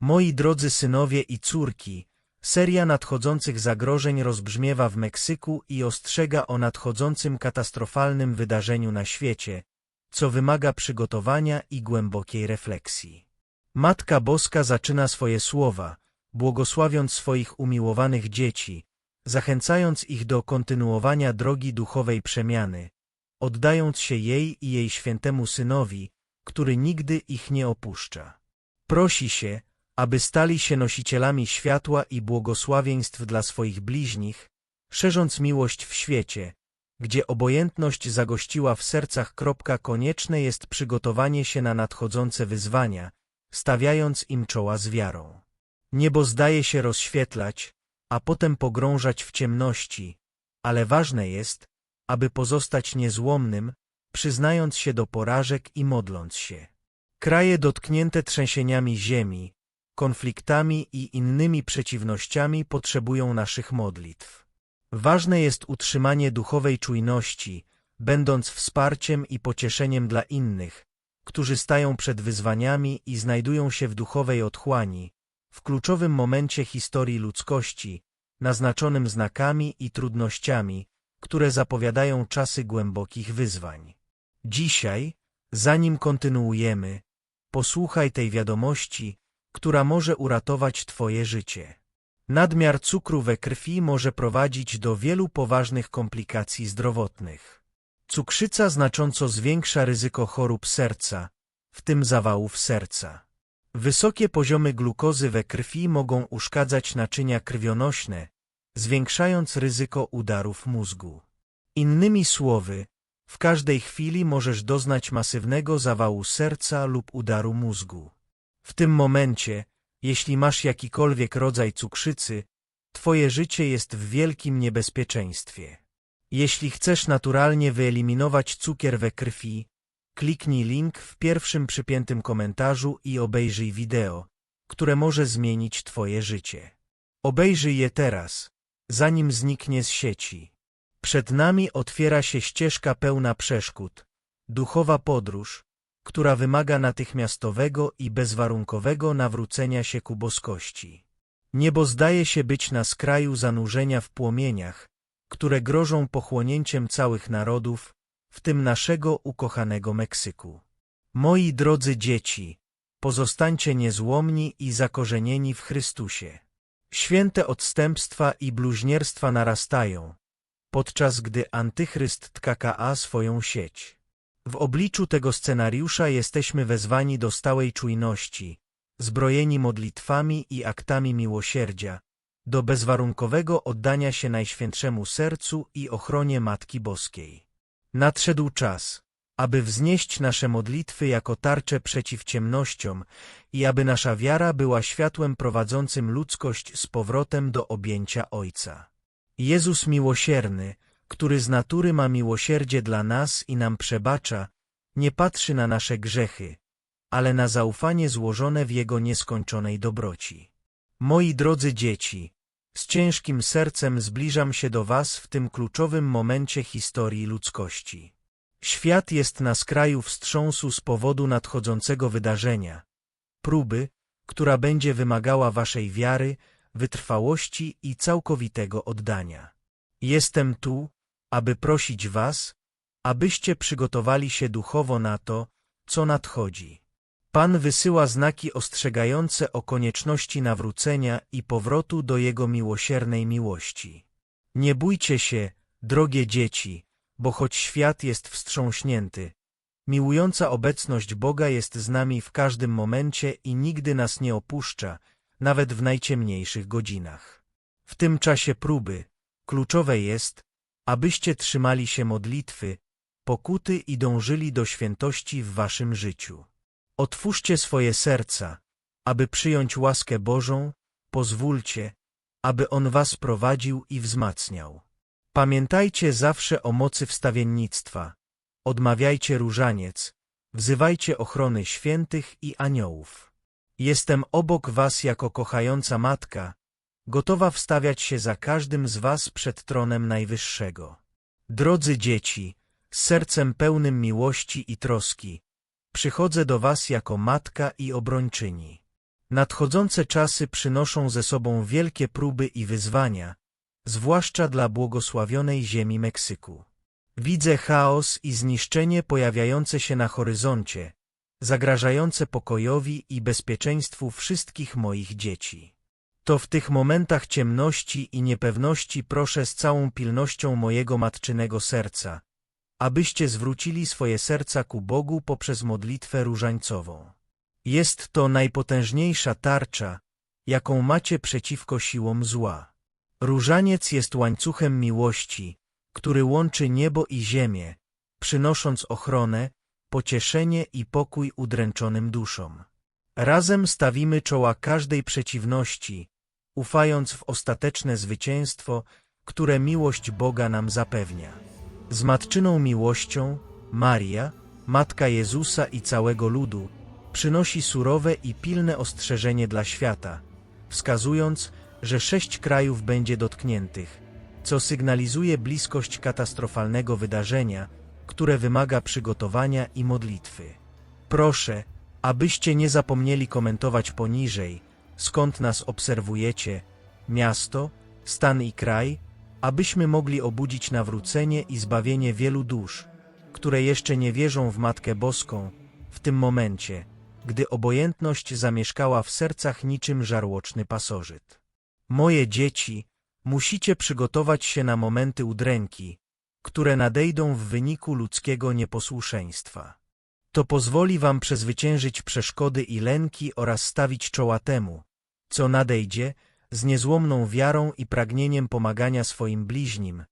Moi drodzy synowie i córki, seria nadchodzących zagrożeń rozbrzmiewa w Meksyku i ostrzega o nadchodzącym katastrofalnym wydarzeniu na świecie, co wymaga przygotowania i głębokiej refleksji. Matka Boska zaczyna swoje słowa, błogosławiąc swoich umiłowanych dzieci, zachęcając ich do kontynuowania drogi duchowej przemiany, oddając się jej i jej świętemu Synowi, który nigdy ich nie opuszcza. Prosi się, aby stali się nosicielami światła i błogosławieństw dla swoich bliźnich, szerząc miłość w świecie, gdzie obojętność zagościła w sercach. Konieczne jest przygotowanie się na nadchodzące wyzwania, stawiając im czoła z wiarą. Niebo zdaje się rozświetlać, a potem pogrążać w ciemności, ale ważne jest, aby pozostać niezłomnym, przyznając się do porażek i modląc się. Kraje dotknięte trzęsieniami ziemi, konfliktami i innymi przeciwnościami potrzebują naszych modlitw. Ważne jest utrzymanie duchowej czujności, będąc wsparciem i pocieszeniem dla innych, którzy stają przed wyzwaniami i znajdują się w duchowej otchłani, w kluczowym momencie historii ludzkości, naznaczonym znakami i trudnościami, które zapowiadają czasy głębokich wyzwań. Dzisiaj, zanim kontynuujemy, posłuchaj tej wiadomości, która może uratować Twoje życie. Nadmiar cukru we krwi może prowadzić do wielu poważnych komplikacji zdrowotnych. Cukrzyca znacząco zwiększa ryzyko chorób serca, w tym zawałów serca. Wysokie poziomy glukozy we krwi mogą uszkadzać naczynia krwionośne, zwiększając ryzyko udarów mózgu. Innymi słowy, w każdej chwili możesz doznać masywnego zawału serca lub udaru mózgu. W tym momencie, jeśli masz jakikolwiek rodzaj cukrzycy, twoje życie jest w wielkim niebezpieczeństwie. Jeśli chcesz naturalnie wyeliminować cukier we krwi, kliknij link w pierwszym przypiętym komentarzu i obejrzyj wideo, które może zmienić twoje życie. Obejrzyj je teraz, zanim zniknie z sieci. Przed nami otwiera się ścieżka pełna przeszkód, duchowa podróż, która wymaga natychmiastowego i bezwarunkowego nawrócenia się ku boskości. Niebo zdaje się być na skraju zanurzenia w płomieniach, które grożą pochłonięciem całych narodów, w tym naszego ukochanego Meksyku. Moi drodzy dzieci, pozostańcie niezłomni i zakorzenieni w Chrystusie. Święte odstępstwa i bluźnierstwa narastają, podczas gdy antychryst tka swoją sieć. W obliczu tego scenariusza jesteśmy wezwani do stałej czujności, zbrojeni modlitwami i aktami miłosierdzia, do bezwarunkowego oddania się Najświętszemu Sercu i ochronie Matki Boskiej. Nadszedł czas, aby wznieść nasze modlitwy jako tarcze przeciw ciemnościom i aby nasza wiara była światłem prowadzącym ludzkość z powrotem do objęcia Ojca. Jezus miłosierny, który z natury ma miłosierdzie dla nas i nam przebacza, nie patrzy na nasze grzechy, ale na zaufanie złożone w Jego nieskończonej dobroci. Moi drodzy dzieci, z ciężkim sercem zbliżam się do Was w tym kluczowym momencie historii ludzkości. Świat jest na skraju wstrząsu z powodu nadchodzącego wydarzenia, próby, która będzie wymagała Waszej wiary, wytrwałości i całkowitego oddania. Jestem tu, aby prosić Was, abyście przygotowali się duchowo na to, co nadchodzi. Pan wysyła znaki ostrzegające o konieczności nawrócenia i powrotu do Jego miłosiernej miłości. Nie bójcie się, drogie dzieci, bo choć świat jest wstrząśnięty, miłująca obecność Boga jest z nami w każdym momencie i nigdy nas nie opuszcza, nawet w najciemniejszych godzinach. W tym czasie próby, kluczowe jest, abyście trzymali się modlitwy, pokuty i dążyli do świętości w waszym życiu. Otwórzcie swoje serca, aby przyjąć łaskę Bożą, pozwólcie, aby On was prowadził i wzmacniał. Pamiętajcie zawsze o mocy wstawiennictwa, odmawiajcie różaniec, wzywajcie ochrony świętych i aniołów. Jestem obok was jako kochająca matka, gotowa wstawiać się za każdym z was przed tronem Najwyższego. Drodzy dzieci, z sercem pełnym miłości i troski, przychodzę do was jako matka i obrończyni. Nadchodzące czasy przynoszą ze sobą wielkie próby i wyzwania, zwłaszcza dla błogosławionej ziemi Meksyku. Widzę chaos i zniszczenie pojawiające się na horyzoncie, zagrażające pokojowi i bezpieczeństwu wszystkich moich dzieci. To w tych momentach ciemności i niepewności proszę z całą pilnością mojego matczynego serca, abyście zwrócili swoje serca ku Bogu poprzez modlitwę różańcową. Jest to najpotężniejsza tarcza, jaką macie przeciwko siłom zła. Różaniec jest łańcuchem miłości, który łączy niebo i ziemię, przynosząc ochronę, pocieszenie i pokój udręczonym duszom. Razem stawimy czoła każdej przeciwności, ufając w ostateczne zwycięstwo, które miłość Boga nam zapewnia. Z matczyną miłością, Maria, Matka Jezusa i całego ludu, przynosi surowe i pilne ostrzeżenie dla świata, wskazując, że sześć krajów będzie dotkniętych, co sygnalizuje bliskość katastrofalnego wydarzenia, które wymaga przygotowania i modlitwy. Proszę, abyście nie zapomnieli komentować poniżej, skąd nas obserwujecie, miasto, stan i kraj, abyśmy mogli obudzić nawrócenie i zbawienie wielu dusz, które jeszcze nie wierzą w Matkę Boską, w tym momencie, gdy obojętność zamieszkała w sercach niczym żarłoczny pasożyt. Moje dzieci, musicie przygotować się na momenty udręki, które nadejdą w wyniku ludzkiego nieposłuszeństwa. To pozwoli wam przezwyciężyć przeszkody i lęki oraz stawić czoła temu, co nadejdzie, z niezłomną wiarą i pragnieniem pomagania swoim bliźnim,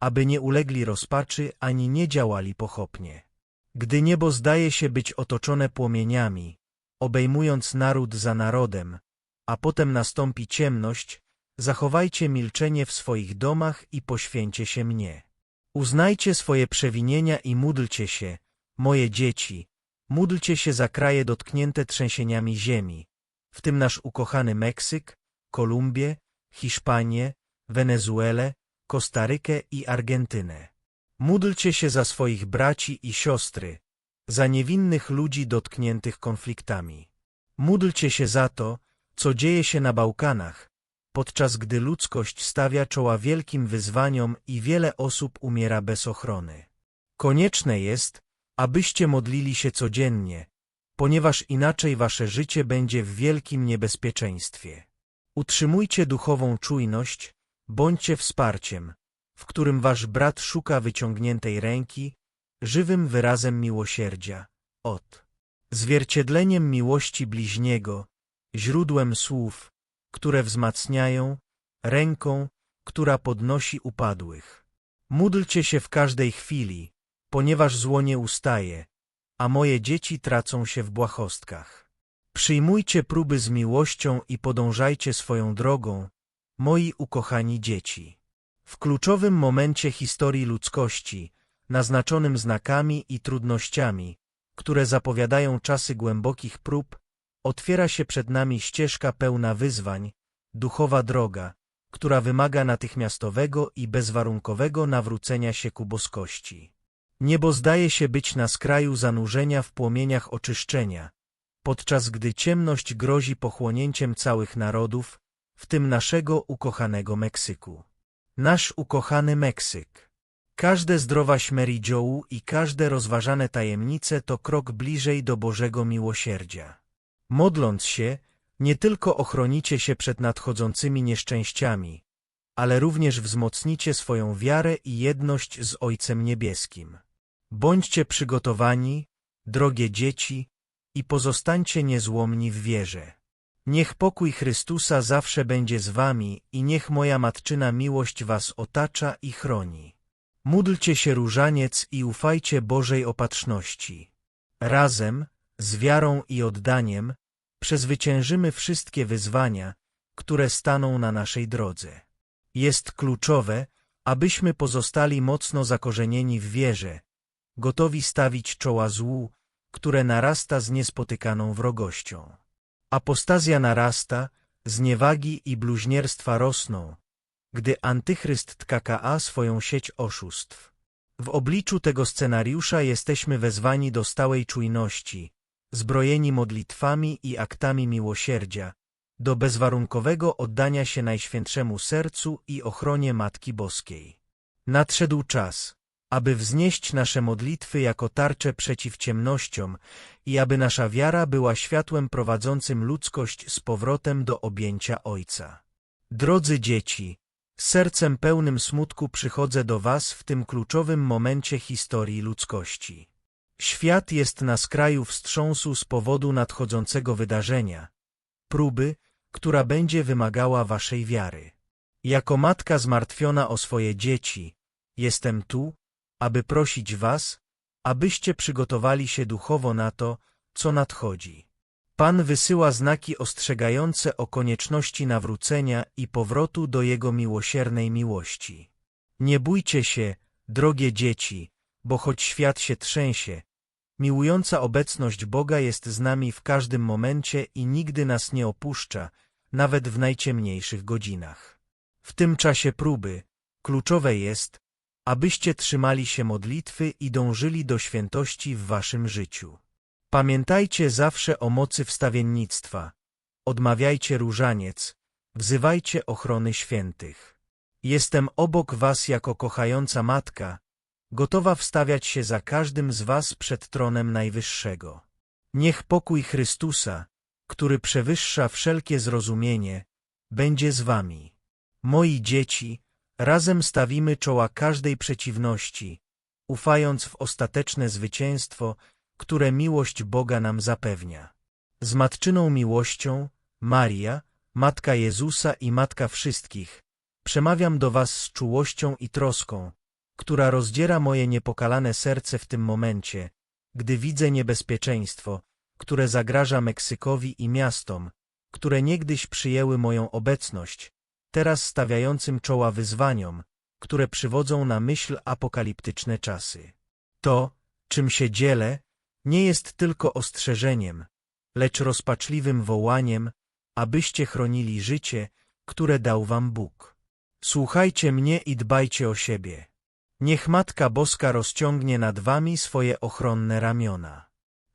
aby nie ulegli rozpaczy ani nie działali pochopnie. Gdy niebo zdaje się być otoczone płomieniami, obejmując naród za narodem, a potem nastąpi ciemność, zachowajcie milczenie w swoich domach i poświęcie się mnie. Uznajcie swoje przewinienia i módlcie się, moje dzieci, módlcie się za kraje dotknięte trzęsieniami ziemi, w tym nasz ukochany Meksyk, Kolumbię, Hiszpanię, Wenezuelę, Kostarykę i Argentynę. Módlcie się za swoich braci i siostry, za niewinnych ludzi dotkniętych konfliktami. Módlcie się za to, co dzieje się na Bałkanach, podczas gdy ludzkość stawia czoła wielkim wyzwaniom i wiele osób umiera bez ochrony. Konieczne jest, abyście modlili się codziennie, ponieważ inaczej wasze życie będzie w wielkim niebezpieczeństwie. Utrzymujcie duchową czujność, bądźcie wsparciem, w którym wasz brat szuka wyciągniętej ręki, żywym wyrazem miłosierdzia, od zwierciedleniem miłości bliźniego, źródłem słów, które wzmacniają, ręką, która podnosi upadłych. Módlcie się w każdej chwili, ponieważ zło nie ustaje, a moje dzieci tracą się w błahostkach. Przyjmujcie próby z miłością i podążajcie swoją drogą, moi ukochani dzieci. W kluczowym momencie historii ludzkości, naznaczonym znakami i trudnościami, które zapowiadają czasy głębokich prób, otwiera się przed nami ścieżka pełna wyzwań, duchowa droga, która wymaga natychmiastowego i bezwarunkowego nawrócenia się ku boskości. Niebo zdaje się być na skraju zanurzenia w płomieniach oczyszczenia, podczas gdy ciemność grozi pochłonięciem całych narodów, w tym naszego ukochanego Meksyku. Nasz ukochany Meksyk. Każde zdrowaś Mary i każde rozważane tajemnice to krok bliżej do Bożego miłosierdzia. Modląc się, nie tylko ochronicie się przed nadchodzącymi nieszczęściami, ale również wzmocnicie swoją wiarę i jedność z Ojcem Niebieskim. Bądźcie przygotowani, drogie dzieci, i pozostańcie niezłomni w wierze. Niech pokój Chrystusa zawsze będzie z wami i niech moja matczyna miłość was otacza i chroni. Módlcie się różaniec i ufajcie Bożej opatrzności. Razem, z wiarą i oddaniem, przezwyciężymy wszystkie wyzwania, które staną na naszej drodze. Jest kluczowe, abyśmy pozostali mocno zakorzenieni w wierze, gotowi stawić czoła złu, które narasta z niespotykaną wrogością. Apostazja narasta, zniewagi i bluźnierstwa rosną, gdy antychryst tka swoją sieć oszustw. W obliczu tego scenariusza jesteśmy wezwani do stałej czujności, zbrojeni modlitwami i aktami miłosierdzia, do bezwarunkowego oddania się Najświętszemu Sercu i ochronie Matki Boskiej. Nadszedł czas, aby wznieść nasze modlitwy jako tarczę przeciw ciemnościom i aby nasza wiara była światłem prowadzącym ludzkość z powrotem do objęcia Ojca. Drodzy dzieci, sercem pełnym smutku przychodzę do Was w tym kluczowym momencie historii ludzkości. Świat jest na skraju wstrząsu z powodu nadchodzącego wydarzenia, próby, która będzie wymagała Waszej wiary. Jako matka zmartwiona o swoje dzieci, jestem tu, aby prosić Was, abyście przygotowali się duchowo na to, co nadchodzi. Pan wysyła znaki ostrzegające o konieczności nawrócenia i powrotu do Jego miłosiernej miłości. Nie bójcie się, drogie dzieci, bo choć świat się trzęsie, miłująca obecność Boga jest z nami w każdym momencie i nigdy nas nie opuszcza, nawet w najciemniejszych godzinach. W tym czasie próby, kluczowe jest, abyście trzymali się modlitwy i dążyli do świętości w waszym życiu. Pamiętajcie zawsze o mocy wstawiennictwa, odmawiajcie różaniec, wzywajcie ochrony świętych. Jestem obok was jako kochająca matka, gotowa wstawiać się za każdym z was przed tronem Najwyższego. Niech pokój Chrystusa, który przewyższa wszelkie zrozumienie, będzie z wami. Moi dzieci, razem stawimy czoła każdej przeciwności, ufając w ostateczne zwycięstwo, które miłość Boga nam zapewnia. Z matczyną miłością, Maria, Matka Jezusa i Matka wszystkich, przemawiam do was z czułością i troską, która rozdziera moje niepokalane serce w tym momencie, gdy widzę niebezpieczeństwo, które zagraża Meksykowi i miastom, które niegdyś przyjęły moją obecność, teraz stawiającym czoła wyzwaniom, które przywodzą na myśl apokaliptyczne czasy. To, czym się dzielę, nie jest tylko ostrzeżeniem, lecz rozpaczliwym wołaniem, abyście chronili życie, które dał wam Bóg. Słuchajcie mnie i dbajcie o siebie. Niech Matka Boska rozciągnie nad wami swoje ochronne ramiona.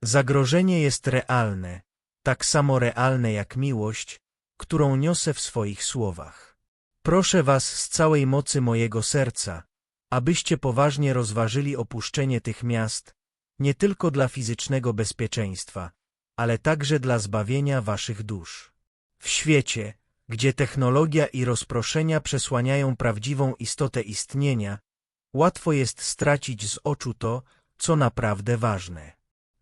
Zagrożenie jest realne, tak samo realne jak miłość, którą niosę w swoich słowach. Proszę was z całej mocy mojego serca, abyście poważnie rozważyli opuszczenie tych miast, nie tylko dla fizycznego bezpieczeństwa, ale także dla zbawienia waszych dusz. W świecie, gdzie technologia i rozproszenia przesłaniają prawdziwą istotę istnienia, łatwo jest stracić z oczu to, co naprawdę ważne.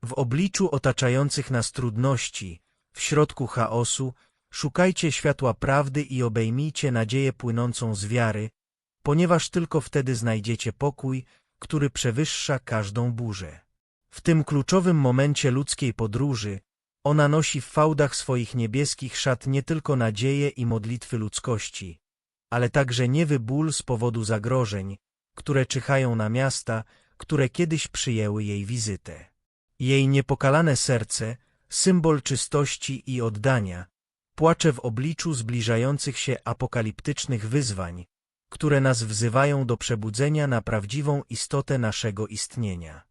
W obliczu otaczających nas trudności, w środku chaosu, szukajcie światła prawdy i obejmijcie nadzieję płynącą z wiary, ponieważ tylko wtedy znajdziecie pokój, który przewyższa każdą burzę. W tym kluczowym momencie ludzkiej podróży ona nosi w fałdach swoich niebieskich szat nie tylko nadzieję i modlitwy ludzkości, ale także niewy ból z powodu zagrożeń, które czyhają na miasta, które kiedyś przyjęły jej wizytę. Jej niepokalane serce, symbol czystości i oddania, płacze w obliczu zbliżających się apokaliptycznych wyzwań, które nas wzywają do przebudzenia na prawdziwą istotę naszego istnienia.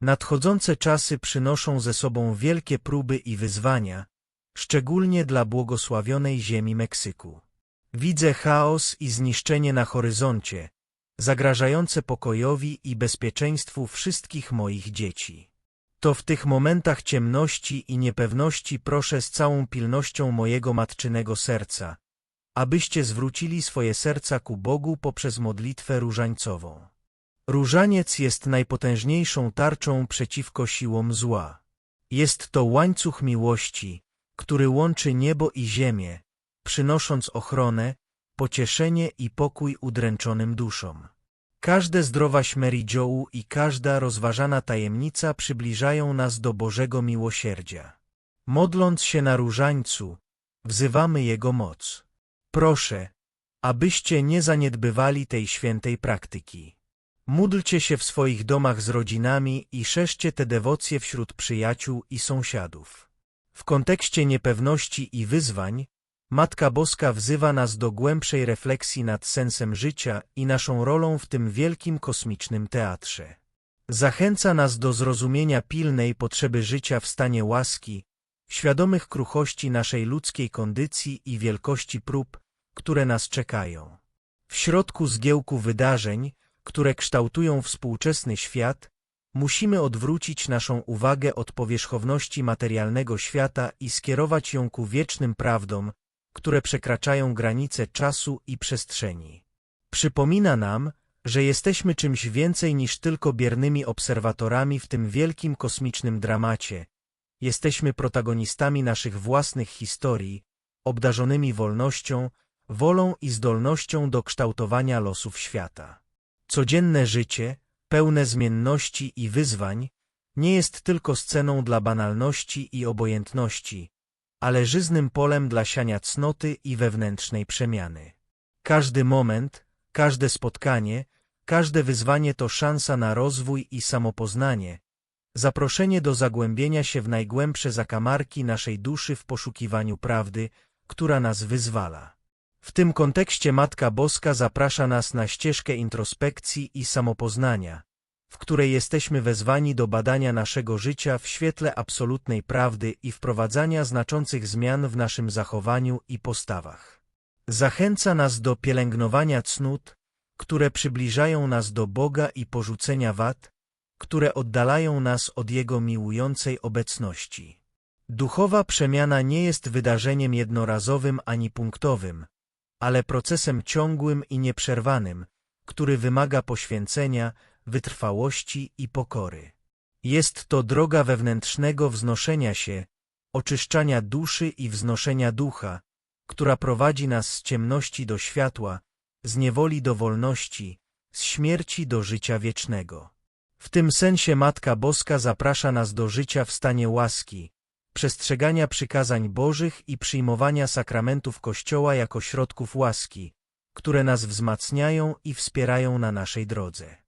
Nadchodzące czasy przynoszą ze sobą wielkie próby i wyzwania, szczególnie dla błogosławionej ziemi Meksyku. Widzę chaos i zniszczenie na horyzoncie, zagrażające pokojowi i bezpieczeństwu wszystkich moich dzieci. To w tych momentach ciemności i niepewności proszę z całą pilnością mojego matczynego serca, abyście zwrócili swoje serca ku Bogu poprzez modlitwę różańcową. Różaniec jest najpotężniejszą tarczą przeciwko siłom zła. Jest to łańcuch miłości, który łączy niebo i ziemię, przynosząc ochronę, pocieszenie i pokój udręczonym duszom. Każde zdrowaś Meridziołu i każda rozważana tajemnica przybliżają nas do Bożego miłosierdzia. Modląc się na różańcu, wzywamy Jego moc. Proszę, abyście nie zaniedbywali tej świętej praktyki. Módlcie się w swoich domach z rodzinami i szerzcie te dewocje wśród przyjaciół i sąsiadów. W kontekście niepewności i wyzwań, Matka Boska wzywa nas do głębszej refleksji nad sensem życia i naszą rolą w tym wielkim kosmicznym teatrze. Zachęca nas do zrozumienia pilnej potrzeby życia w stanie łaski, świadomych kruchości naszej ludzkiej kondycji i wielkości prób, które nas czekają. W środku zgiełku wydarzeń, które kształtują współczesny świat, musimy odwrócić naszą uwagę od powierzchowności materialnego świata i skierować ją ku wiecznym prawdom, które przekraczają granice czasu i przestrzeni. Przypomina nam, że jesteśmy czymś więcej niż tylko biernymi obserwatorami w tym wielkim kosmicznym dramacie. Jesteśmy protagonistami naszych własnych historii, obdarzonymi wolnością, wolą i zdolnością do kształtowania losów świata. Codzienne życie, pełne zmienności i wyzwań, nie jest tylko sceną dla banalności i obojętności, ale żyznym polem dla siania cnoty i wewnętrznej przemiany. Każdy moment, każde spotkanie, każde wyzwanie to szansa na rozwój i samopoznanie, zaproszenie do zagłębienia się w najgłębsze zakamarki naszej duszy w poszukiwaniu prawdy, która nas wyzwala. W tym kontekście Matka Boska zaprasza nas na ścieżkę introspekcji i samopoznania, w której jesteśmy wezwani do badania naszego życia w świetle absolutnej prawdy i wprowadzania znaczących zmian w naszym zachowaniu i postawach. Zachęca nas do pielęgnowania cnót, które przybliżają nas do Boga i porzucenia wad, które oddalają nas od Jego miłującej obecności. Duchowa przemiana nie jest wydarzeniem jednorazowym ani punktowym, ale procesem ciągłym i nieprzerwanym, który wymaga poświęcenia, wytrwałości i pokory. Jest to droga wewnętrznego wznoszenia się, oczyszczania duszy i wznoszenia ducha, która prowadzi nas z ciemności do światła, z niewoli do wolności, z śmierci do życia wiecznego. W tym sensie Matka Boska zaprasza nas do życia w stanie łaski, przestrzegania przykazań Bożych i przyjmowania sakramentów Kościoła jako środków łaski, które nas wzmacniają i wspierają na naszej drodze.